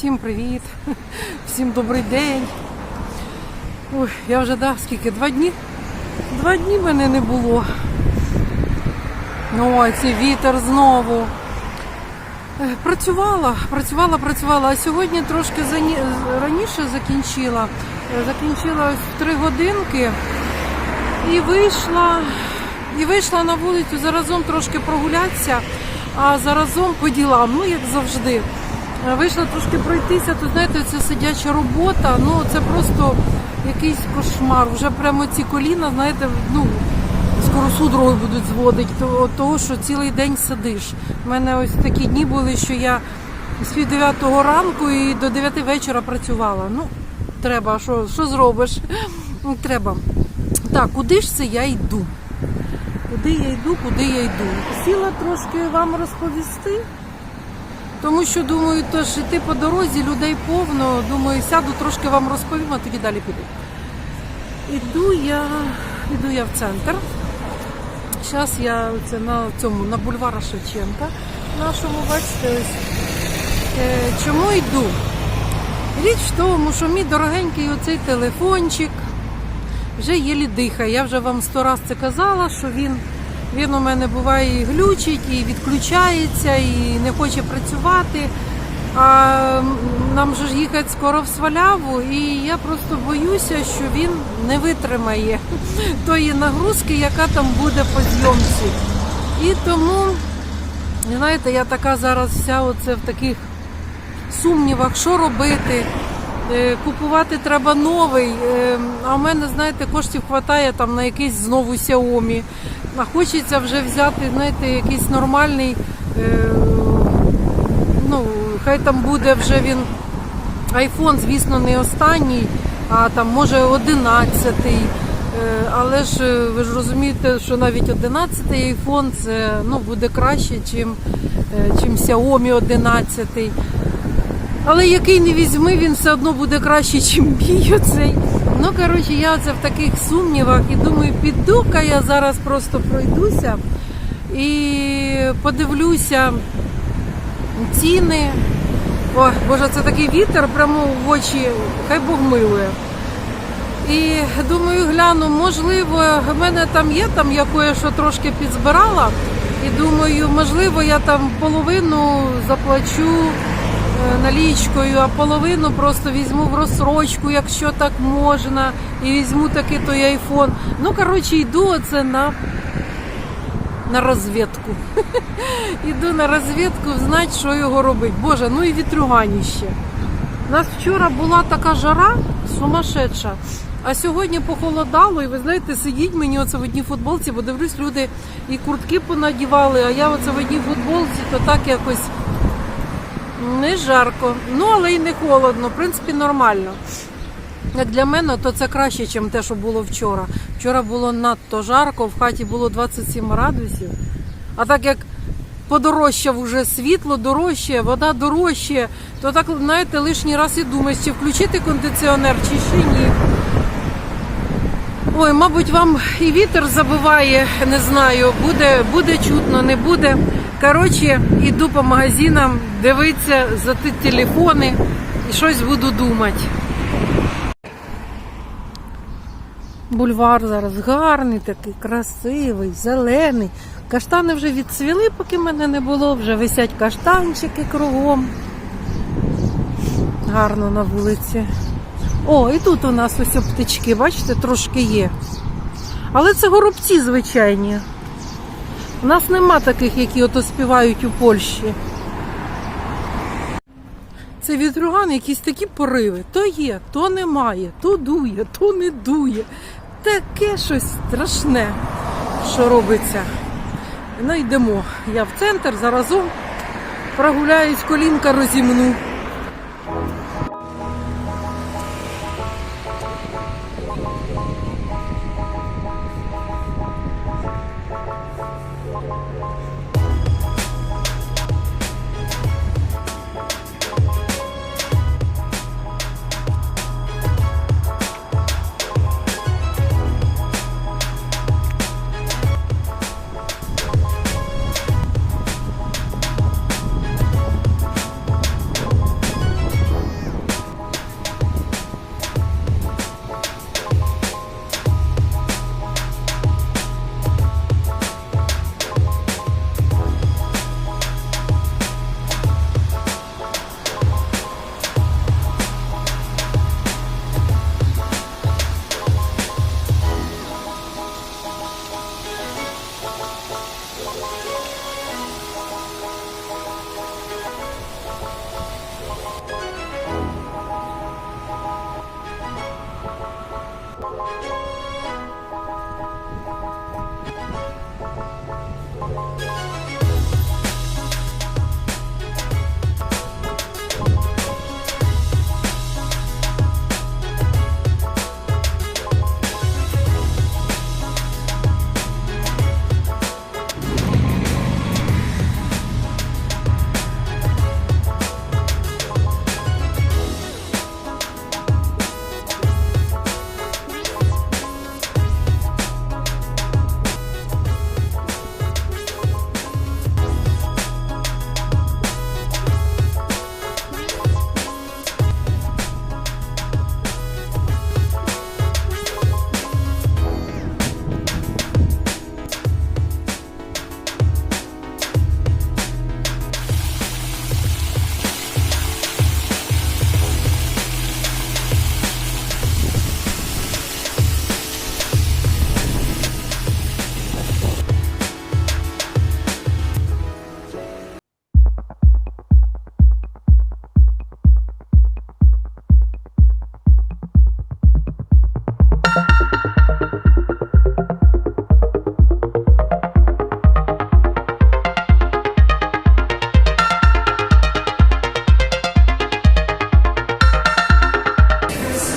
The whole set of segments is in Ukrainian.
Всім привіт, всім добрий день. Ой, я вже да, скільки? Два дні? Два дні мене не було. Ой, цей вітер знову. Е, Працювала, працювала, працювала, а сьогодні трошки зані... раніше закінчила. Е, Закінчила в три годинки і вийшла, і вийшла на вулицю заразом трошки прогулятися, а заразом по ділам, ну як завжди. Е, Вийшла трошки пройтися, тут знаєте, це сидяча робота, ну це просто якийсь кошмар. Вже прямо ці коліна, знаєте, ну скоро судорогою будуть зводити, то- того, що цілий день сидиш. У мене ось такі дні були, що я з пів дев'ятого ранку і до дев'яти вечора працювала. Ну, треба, що, що зробиш? Ну, Треба. Так, куди ж це я йду? Куди я йду, куди я йду? Сіла трошки вам розповісти. Тому що думаю, то ж йти по дорозі, людей повно. Думаю, сяду, трошки вам розповім, а тоді далі піду. Іду я, іду я в центр. Зараз я це на цьому на бульвара Шевченка нашому, бачите, ось. Е, чому йду? Річ в тому, що мій дорогенький оцей телефончик вже єлі дихає. Я вже вам сто раз це казала, що він, він у мене буває і глючить, і відключається, і не хоче працювати. А нам же ж їхати скоро в сваляву, і я просто боюся, що він не витримає тої нагрузки, яка там буде по зйомці. І тому, знаєте, я така зараз вся оце в таких сумнівах, що робити. Е, Купувати треба новий, е, а в мене, знаєте, коштів вистачає там на якийсь знову Xiaomi. А хочеться вже взяти, знаєте, якийсь нормальний, е, ну, хай там буде вже він iPhone, звісно, не останній, а там може 11-й. Е, Але ж ви ж розумієте, що навіть 11-й iPhone це ну, буде краще, чим, чим Xiaomi 11. Але який не візьми, він все одно буде краще, ніж мій оцей. Ну, коротше, я оце в таких сумнівах і думаю, піду-ка я зараз просто пройдуся і подивлюся ціни. Ой, Боже, це такий вітер прямо в очі, хай Бог милує. І думаю, гляну, можливо, в мене там є, там я кое-що трошки підзбирала. І думаю, можливо, я там половину заплачу налічкою, а половину просто візьму в розсрочку, якщо так можна, і візьму таки той айфон. Ну, коротше, йду оце на, на розвідку. Іду на розвідку, знати, що його робити. Боже, ну і вітрюганіще. У нас вчора була така жара сумасшедша. А сьогодні похолодало, і ви знаєте, сидіть мені оце в одній футболці, бо дивлюсь, люди і куртки понадівали, а я оце в одній футболці, то так якось не жарко. Ну, але й не холодно, в принципі, нормально. Як для мене, то це краще, ніж те, що було вчора. Вчора було надто жарко, в хаті було 27 градусів. А так як подорожчав уже світло, дорожче, вода дорожче, то так, знаєте, лишній раз і думаєш, чи включити кондиціонер, чи ще ні. Ой, мабуть, вам і вітер забиває, не знаю, буде, буде чутно, не буде. Коротше, іду по магазинам, дивитися за ті телефони і щось буду думати. Бульвар зараз гарний, такий красивий, зелений. Каштани вже відцвіли, поки мене не було, вже висять каштанчики кругом. Гарно на вулиці. О, і тут у нас ось птички, бачите, трошки є. Але це горобці звичайні. У нас нема таких, які ото співають у Польщі. Це вітруган, якісь такі пориви. То є, то немає, то дує, то не дує. Таке щось страшне, що робиться. Ну йдемо. Я в центр заразом прогуляюсь, колінка розімну.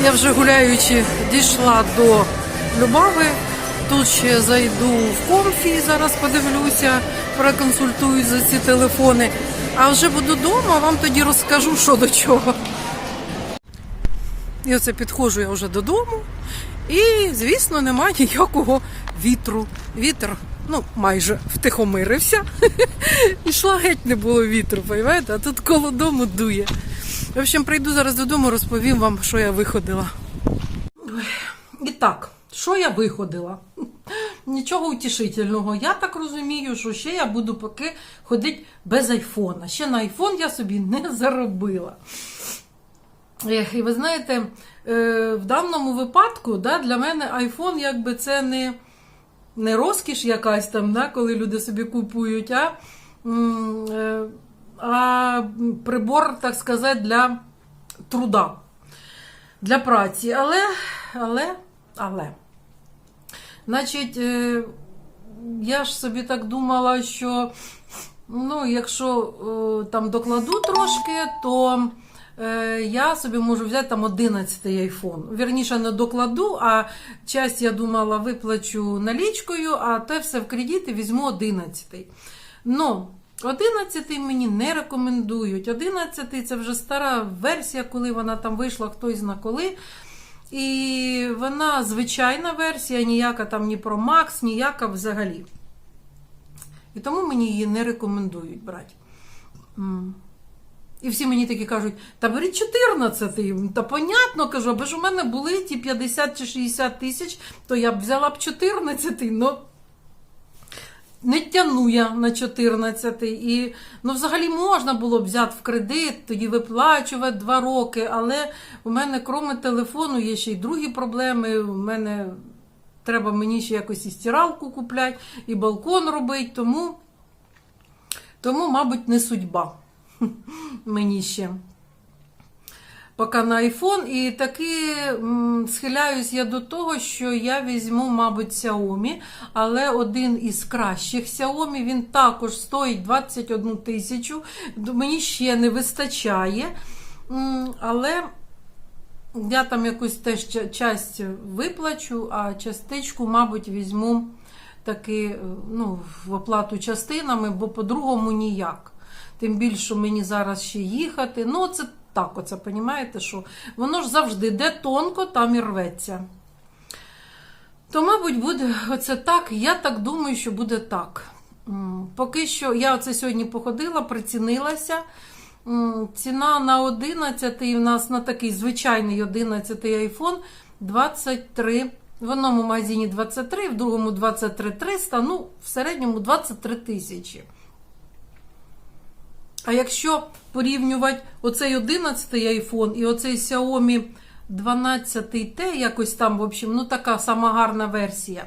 Я вже гуляючи дійшла до Любави. Тут ще зайду в комфі, зараз подивлюся, проконсультую за ці телефони. А вже буду вдома, вам тоді розкажу, що до чого. І оце підходжу я вже додому. І, звісно, немає ніякого вітру. Вітер, ну, майже втихомирився. Ішла геть не було вітру, поймаєте? А тут коло дому дує. В общем, прийду зараз додому, розповім вам, що я виходила. І так, що я виходила? Нічого утішительного. Я так розумію, що ще я буду поки ходити без айфона. Ще на айфон я собі не заробила. І ви знаєте, е, в даному випадку да, для мене айфон якби це не, не розкіш якась там, да, коли люди собі купують, а, е, а прибор, так сказати, для труда, для праці. Але, але, але. Значить, е, я ж собі так думала, що ну, якщо е, там докладу трошки, то е, я собі можу взяти там 11 айфон. Вірніше, не докладу, а часть я думала виплачу налічкою, а те все в кредити візьму 11. Ну, 11 мені не рекомендують. 11 це вже стара версія, коли вона там вийшла, хтось зна коли. І вона звичайна версія, ніяка там ні про Макс, ніяка взагалі. І тому мені її не рекомендують брати. І всі мені такі кажуть, та беріть 14, та понятно, кажу, аби ж у мене були ті 50 чи 60 тисяч, то я б взяла б 14, ну не тяну я на 14. І, ну, взагалі можна було б взяти в кредит, тоді виплачувати 2 роки, але у мене, крім телефону, є ще й другі проблеми. У мене треба мені ще якось і стиралку купляти, і балкон робити, тому, тому мабуть, не судьба мені ще. Поки на iPhone. І таки схиляюсь я до того, що я візьму, мабуть, Xiaomi, але один із кращих Xiaomi, він також стоїть 21 тисячу. Мені ще не вистачає. Але я там якусь теж часть виплачу, а частичку, мабуть, візьму таки е, ну, в оплату частинами, бо по-другому ніяк. Тим більше мені зараз ще їхати. Ну, це так, оце, понімаєте, що воно ж завжди де тонко, там і рветься. То, мабуть, буде оце так. Я так думаю, що буде так. Поки що я оце сьогодні походила, прицінилася. Ціна на 11 у нас на такий звичайний 11 iPhone 23. В одному магазині 23, в другому 23 300, ну, в середньому 23 тисячі. А якщо порівнювати оцей 11 iPhone і оцей Xiaomi 12T, якось там, в общем, ну така сама гарна версія,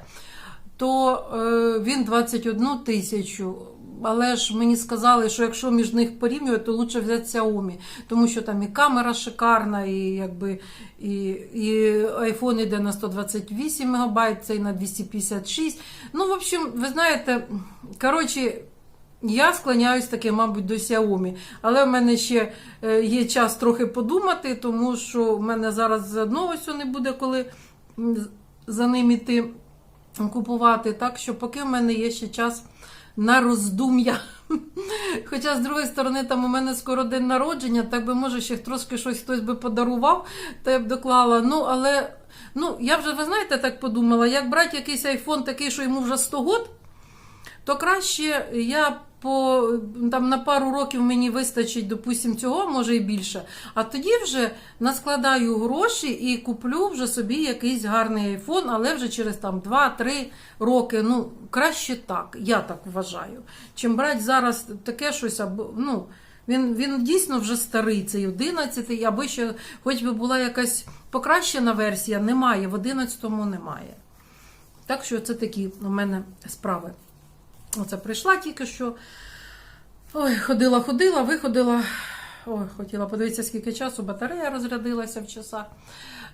то е, він 21 тисячу. Але ж мені сказали, що якщо між них порівнювати, то лучше взяти Xiaomi, тому що там і камера шикарна, і якби і, і iPhone йде на 128 МБ, цей на 256. Ну, в общем, ви знаєте, коротше. Я склоняюсь таки, мабуть, до Xiaomi. Але в мене ще е, є час трохи подумати, тому що в мене зараз ось не буде, коли за ним іти купувати. Так що поки в мене є ще час на роздум'я. Хоча, з другої сторони, там у мене скоро день народження, так би може ще трошки щось хтось би подарував, то я б доклала. Ну, але ну, я вже, ви знаєте, так подумала, як брати якийсь айфон такий, що йому вже 100 год, то краще я по там на пару років мені вистачить, допустим, цього, може і більше. А тоді вже наскладаю гроші і куплю вже собі якийсь гарний айфон, але вже через там 2-3 роки. Ну, краще так, я так вважаю. Чим брати зараз таке щось, або ну. Він, він дійсно вже старий, цей 11, аби ще хоч би була якась покращена версія, немає, в 11-му немає. Так що це такі у мене справи. Оце прийшла тільки що. Ой, ходила, ходила, виходила. Ой, хотіла подивитися, скільки часу батарея розрядилася в часах.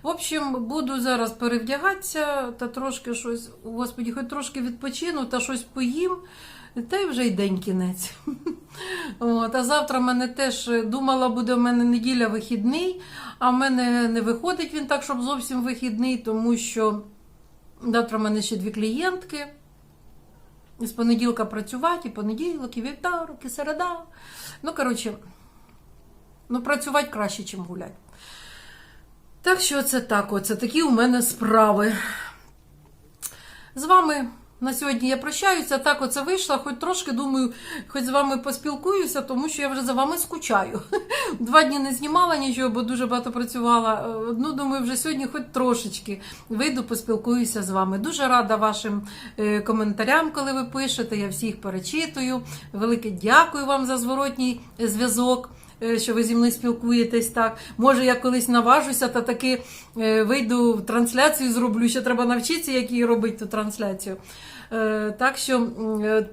В общем, буду зараз перевдягатися та трошки щось, господі, хоч трошки відпочину та щось поїм. Та й вже й день кінець. От, а завтра в мене теж думала, буде в мене неділя вихідний, а в мене не виходить він так, щоб зовсім вихідний, тому що завтра в мене ще дві клієнтки. З понеділка працювати, і понеділок, і вівторок, і середа. Ну, коротше, ну, працювати краще, ніж гуляти. Так що це так, оце такі у мене справи. З вами на сьогодні я прощаюся. Так, оце вийшла, хоч трошки думаю, хоч з вами поспілкуюся, тому що я вже за вами скучаю. Два дні не знімала нічого, бо дуже багато працювала. Ну, думаю, вже сьогодні хоч трошечки вийду, поспілкуюся з вами. Дуже рада вашим е, коментарям, коли ви пишете. Я всіх перечитую. Велике дякую вам за зворотній зв'язок. Е, Що ви зі мною спілкуєтесь так. Може, я колись наважуся та таки е, вийду в трансляцію, зроблю. Ще треба навчитися, як її робити ту трансляцію. Е, Так що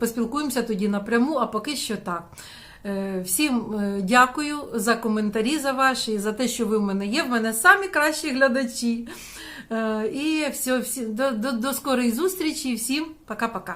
поспілкуємося тоді напряму, а поки що так. Всім дякую за коментарі за ваші, за те, що ви в мене є. В мене самі кращі глядачі. І все, всі, до, до, до скорої зустрічі. Всім пока-пока.